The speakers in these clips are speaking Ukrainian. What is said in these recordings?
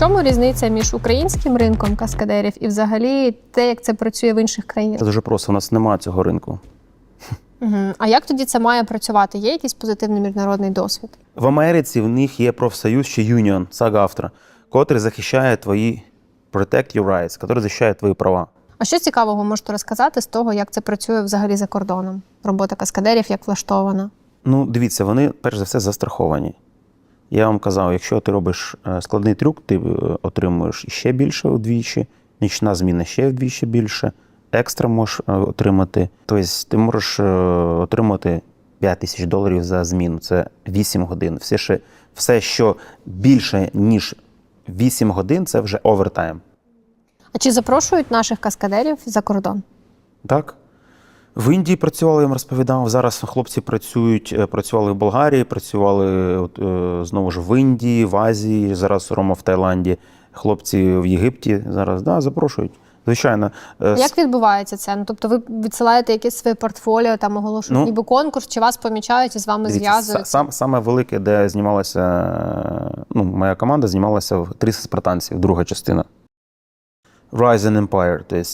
чому різниця між українським ринком каскадерів і взагалі те, як це працює в інших країнах? Це дуже просто. У нас немає цього ринку. Угу. А як тоді це має працювати? Є якийсь позитивний міжнародний досвід? В Америці в них є профсоюз чи юніон, сагавтра, котрий захищає твої protect your rights, який захищає твої права. А що цікавого можете розказати з того, як це працює взагалі за кордоном? Робота каскадерів як влаштована? Ну, дивіться, вони перш за все застраховані. Я вам казав, якщо ти робиш е, складний трюк, ти е, отримуєш ще більше вдвічі, нічна зміна ще вдвічі більше, екстра можеш е, отримати. Тобто ти можеш отримати 5 тисяч доларів за зміну. Це 8 годин. Все, ще, все, що більше, ніж 8 годин, це вже овертайм. А чи запрошують наших каскадерів за кордон? Так. В Індії працювали, я вам розповідав. Зараз хлопці працюють, е, працювали в Болгарії, працювали от, е, знову ж в Індії, в Азії, зараз Рома в Таїланді, хлопці в Єгипті зараз да, запрошують. Звичайно, Е, Як відбувається це? Ну, тобто ви відсилаєте якесь своє портфоліо, там оголошують Ну, ніби конкурс, чи вас помічають і з вами Дивіться, зв'язують? Сам, саме велике, де знімалася, ну, моя команда знімалася в 300 спартанців, друга частина. Rise and Empire. Тобто,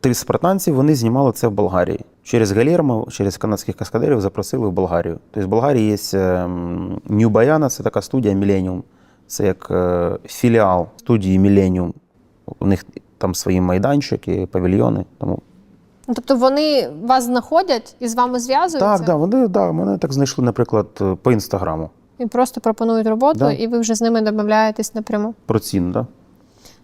300 спартанців вони знімали це в Болгарії. Через Галермо, через канадських каскадерів запросили в Болгарію. Тобто в Болгарії є ем, New Bayana, це така студія Millennium. Це як е, філіал студії Millennium. У них там свої майданчики, павільйони. Тому Ну, Тобто вони вас знаходять і з вами зв'язуються так, да, вони да, мене так знайшли, наприклад, е, по інстаграму. і просто пропонують роботу, Да. і ви вже з ними домовляєтесь напряму. Про ціну, так? Да?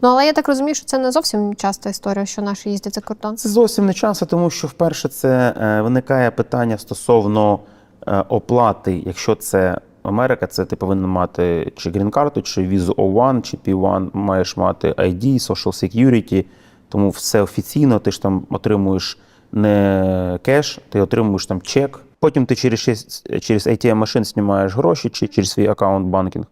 Ну але я так розумію, що це не зовсім часта історія, що наші їздять за кордон. Це зовсім не часто, тому що вперше це е, виникає питання стосовно е, оплати. Якщо це Америка, це ти повинен мати чи грін-карту, чи візу O1, чи P1, маєш мати ID, Social Security, тому все офіційно, ти ж там отримуєш не кеш, ти отримуєш там чек. Потім ти через, через ATM машин знімаєш гроші чи через свій аккаунт банкінг.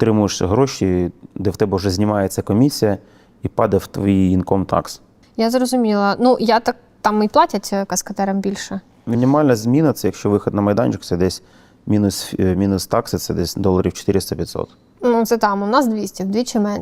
Отримуєш гроші, де в тебе вже знімається комісія і падає в твій інком такс. Я зрозуміла. Ну я так там і платять каскадерам більше. Мінімальна зміна це якщо вихід на майданчик, це десь мінус, е, мінус такси, це десь доларів 400-500. Ну це там у нас 200, вдвічі менше.